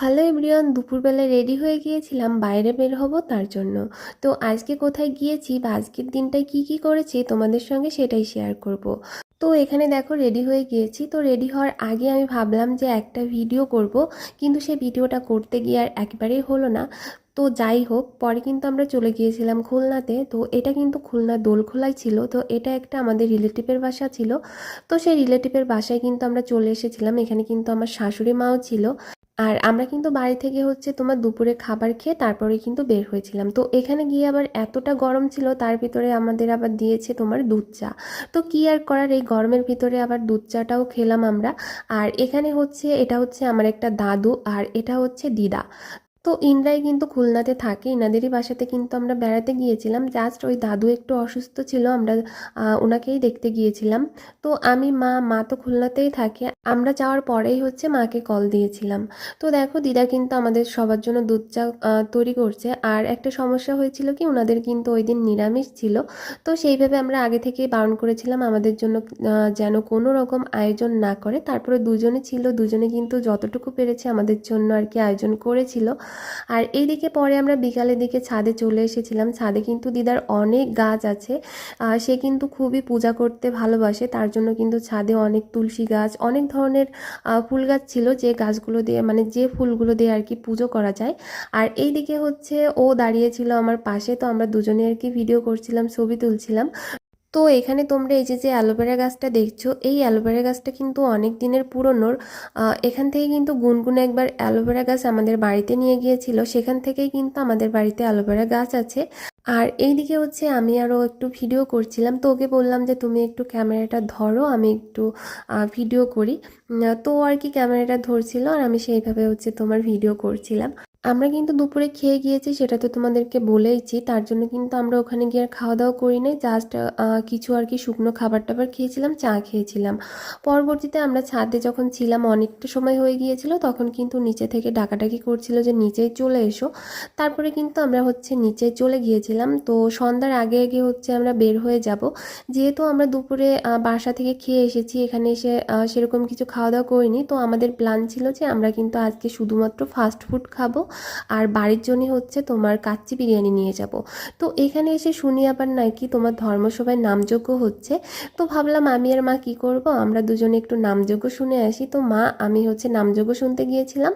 Hello everyone, দুপুরবেলায় ready হয়ে গিয়েছিলাম, বাইরে বের হব তার জন্য। তো আজকে কোথায় গিয়েছি বা আজকের দিনটায় কি কি করেছি তোমাদের সঙ্গে সেটাই শেয়ার করব। তো এখানে দেখো রেডি হয়ে গিয়েছি। তো রেডি হওয়ার আগে আমি ভাবলাম যে একটা ভিডিও করব, কিন্তু সেই ভিডিওটা করতে গিয়ে আর একবারেই হলো না। তো যাই হোক, পরে কিন্তু আমরা চলে গিয়েছিলাম খুলনাতে। তো এটা কিন্তু খুলনা দোলখোলায় ছিল। তো এটা একটা আমাদের রিলেটিভের বাসা ছিল। তো সেই রিলেটিভের বাসায় কিন্তু আমরা চলে এসেছিলাম। এখানে কিন্তু আমার শাশুড়ি মাও ছিল। আর আমরা কিন্তু বাড়ি থেকে হচ্ছে তোমার দুপুরে খাবার খেয়ে তারপরে কিন্তু বের হয়েছিলাম। তো এখানে গিয়ে আবার এতটা গরম ছিল, তার ভিতরে আমাদের আবার দিয়েছে তোমার দুধ চা। তো কি আর করার, এই গরমের ভিতরে আবার দুধ চাটাও খেলাম আমরা। আর এখানে হচ্ছে, এটা হচ্ছে আমার একটা দাদু আর এটা হচ্ছে দিদা। তো ইনরাই কিন্তু খুলনাতে থাকে। ইনাদেরই বাসাতে কিন্তু আমরা বেড়াতে গিয়েছিলাম। জাস্ট ওই দাদু একটু অসুস্থ ছিল, আমরা ওনাকেই দেখতে গিয়েছিলাম। তো আমি, মা মা তো খুলনাতেই থাকে। আমরা যাওয়ার পরেই হচ্ছে মাকে কল দিয়েছিলাম। তো দেখো, দিদা কিন্তু আমাদের সবার জন্য দুধ চা তৈরি করছে। আর একটা সমস্যা হয়েছিল কি, ওনাদের কিন্তু ওই দিন নিরামিষ ছিল। তো সেইভাবে আমরা আগে থেকেই বারণ করেছিলাম, আমাদের জন্য যেন কোনো রকম আয়োজন না করে। তারপরে দুজনে ছিল, দুজনে কিন্তু যতটুকু পেরেছে আমাদের জন্য আর কি আয়োজন করেছিল। আর এইদিকে পরে আমরা বিকালের দিকে ছাদে চলে এসেছিলাম। ছাদে কিন্তু দিদার অনেক গাছ আছে। সে কিন্তু খুবই পূজা করতে ভালোবাসে। তার জন্য কিন্তু ছাদে অনেক তুলসী গাছ, অনেক ধরনের ফুল গাছ ছিল যে গাছগুলো দিয়ে মানে যে ফুলগুলো দিয়ে আর কি পুজো করা যায়। আর এইদিকে হচ্ছে ও দাঁড়িয়েছিল আমার পাশে। তো আমরা দুজনে আর কি ভিডিও করছিলাম, ছবি তুলছিলাম। তো এখানে তোমরা এই যে যে অ্যালোভেরা গাছটা দেখছ, এই অ্যালোভেরা গাছটা কিন্তু অনেক দিনের পুরনোর। এখান থেকে কিন্তু গুনগুন একবার অ্যালোভেরা গাছ আমাদের বাড়িতে নিয়ে গিয়েছিল। সেখান থেকেই কিন্তু আমাদের বাড়িতে অ্যালোভেরা গাছ আছে। আর এইদিকে হচ্ছে আমি আরও একটু ভিডিও করছিলাম। তো ওকে বললাম যে, তুমি একটু ক্যামেরাটা ধরো, আমি একটু ভিডিও করি। তো আর কি ক্যামেরাটা ধরছিল, আর আমি সেইভাবে হচ্ছে তোমার ভিডিও করছিলাম। আমরা কিন্তু দুপুরে খেয়ে গিয়েছি, সেটা তো তোমাদেরকে বলেইছি। তার জন্য কিন্তু আমরা ওখানে গিয়ে আর খাওয়া দাওয়া করি নাই। জাস্ট কিছু আর কি শুকনো খাবার টাবার খেয়েছিলাম, চা খেয়েছিলাম। পরবর্তীতে আমরা ছাদে যখন ছিলাম, অনেকটা সময় হয়ে গিয়েছিল, তখন কিন্তু নিচে থেকে ডাকাডাকি করছিল যে, নিচেই চলে এসো। তারপরে কিন্তু আমরা হচ্ছে নিচে চলে গিয়েছিলাম। তো সন্ধ্যার আগে আগে হচ্ছে আমরা বের হয়ে যাব। যেহেতু আমরা দুপুরে বাসা থেকে খেয়ে এসেছি, এখানে এসে সেরকম কিছু খাওয়া দাওয়া করিনি। তো আমাদের প্ল্যান ছিল যে, আমরা কিন্তু আজকে শুধুমাত্র ফাস্ট ফুড খাব। আর বাড়ির জন্য হচ্ছে তোমার কাচ্চি বিরিয়ানি নিয়ে যাব। তো এখানে এসে শুনি আবার নাকি তোমার ধর্মসভায় নামযজ্ঞ হচ্ছে। তো ভাবলাম আমি আর মা কি করব? আমরা দুজনে একটু নামযজ্ঞ শুনে আসি। তো মা, আমি হচ্ছে নামযজ্ঞ শুনতে গিয়েছিলাম।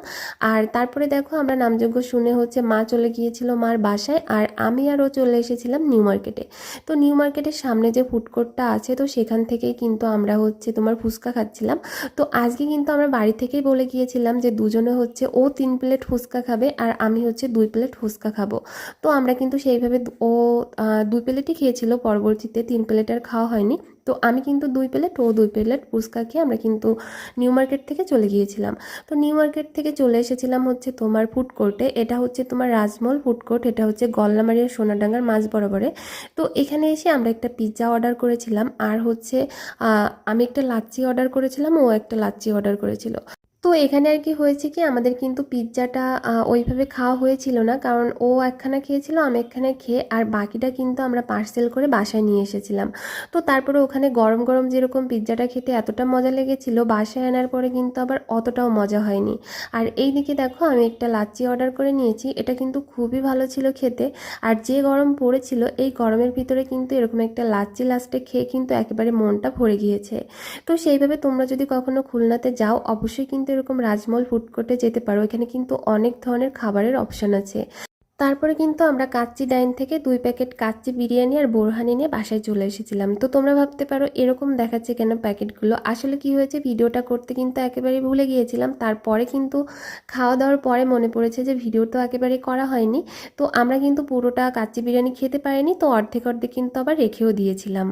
আর তারপরে দেখো আমরা নামযজ্ঞ শুনে হচ্ছে মা চলে গিয়েছিল মার বাসায়। আর আমি আর ও চলে এসেছিলাম নিউ মার্কেটে। তো নিউ মার্কেটের সামনে যে ফুড কোর্টটা আছে, তো সেখান থেকেই কিন্তু আমরা হচ্ছে তোমার ফুচকা খাচ্ছিলাম। তো আজকে কিন্তু আমরা বাড়ি থেকেই বলে গিয়েছিলাম যে দুজনে হচ্ছে ও তিন প্লেট ফুচকা খাবে। আর আমি হচ্ছে দুই প্লেট ফুচকা খাব। তো আমরা কিন্তু সেইভাবে ও দুই প্লেটই খেয়েছিল, পরবর্তীতে তিন প্লেট আর খাওয়া হয়নি। তো আমি কিন্তু দুই প্লেট, ও দুই প্লেট ফুচকা খেয়ে আমরা কিন্তু নিউ মার্কেট থেকে চলে গিয়েছিলাম। তো নিউ মার্কেট থেকে চলে এসেছিলাম হচ্ছে তোমার ফুড কোর্টে। এটা হচ্ছে তোমার রাজমহল ফুড কোর্ট, এটা হচ্ছে গল্লামারিয়া সোনাডাঙ্গার মাঝ বরাবরে। তো এখানে এসে আমরা একটা পিৎজা অর্ডার করেছিলাম। আর হচ্ছে আমি একটা লাচ্ছি অর্ডার করেছিলাম, ও একটা লাচ্ছি অর্ডার করেছিল। তো এখানে আর কি হয়েছে কি, আমাদের কিন্তু পিৎজাটা ওইভাবে খাওয়া হয়েছিল না। কারণ ও একখানা খেয়েছিল, আমি একখানা খেয়ে, আর বাকিটা কিন্তু আমরা পার্সেল করে বাসায় নিয়ে এসেছিলাম। তো তারপরে ওখানে গরম গরম যেরকম পিৎজাটা খেতে এতটা মজা লেগেছিল, বাসায় আনার পরে কিন্তু আবার অতটাও মজা হয়নি। আর এই দিকে দেখো, আমি একটা লাচ্ছি অর্ডার করে নিয়েছি, এটা কিন্তু খুবই ভালো ছিল খেতে। আর যে গরম পড়েছিল, এই গরমের ভিতরে কিন্তু এরকম একটা লাচ্ছি লাস্টে খেয়ে কিন্তু একেবারে মনটা ভরে গিয়েছে। তো সেইভাবে তোমরা যদি কখনো খুলনাতে যাও, অবশ্যই কিন্তু এরকম রাজমহল ফুড কোর্টে যেতে পারো। এখানে কিন্তু অনেক ধরনের খাবারের অপশন আছে। তারপরে কিন্তু আমরা কাচ্চি ডাইন থেকে দুই প্যাকেট কাচ্চি বিরিয়ানি আর বোরহানি নিয়ে বাসায় চলে এসেছিলাম। তো তোমরা ভাবতে পারো, এরকম দেখাচ্ছে কেন প্যাকেটগুলো? আসলে কি হয়েছে? ভিডিওটা করতে কিন্তু একেবারে ভুলে গিয়েছিলাম। তারপরে কিন্তু খাওয়া দাওয়ার পরে মনে পড়েছে যে ভিডিও তো একেবারে করা হয়নি। তো আমরা কিন্তু পুরোটা কাচ্চি বিরিয়ানি খেতে পারিনি, তো অর্ধেক অর্ধেক কিন্তু আবার রেখেও দিয়েছিলাম।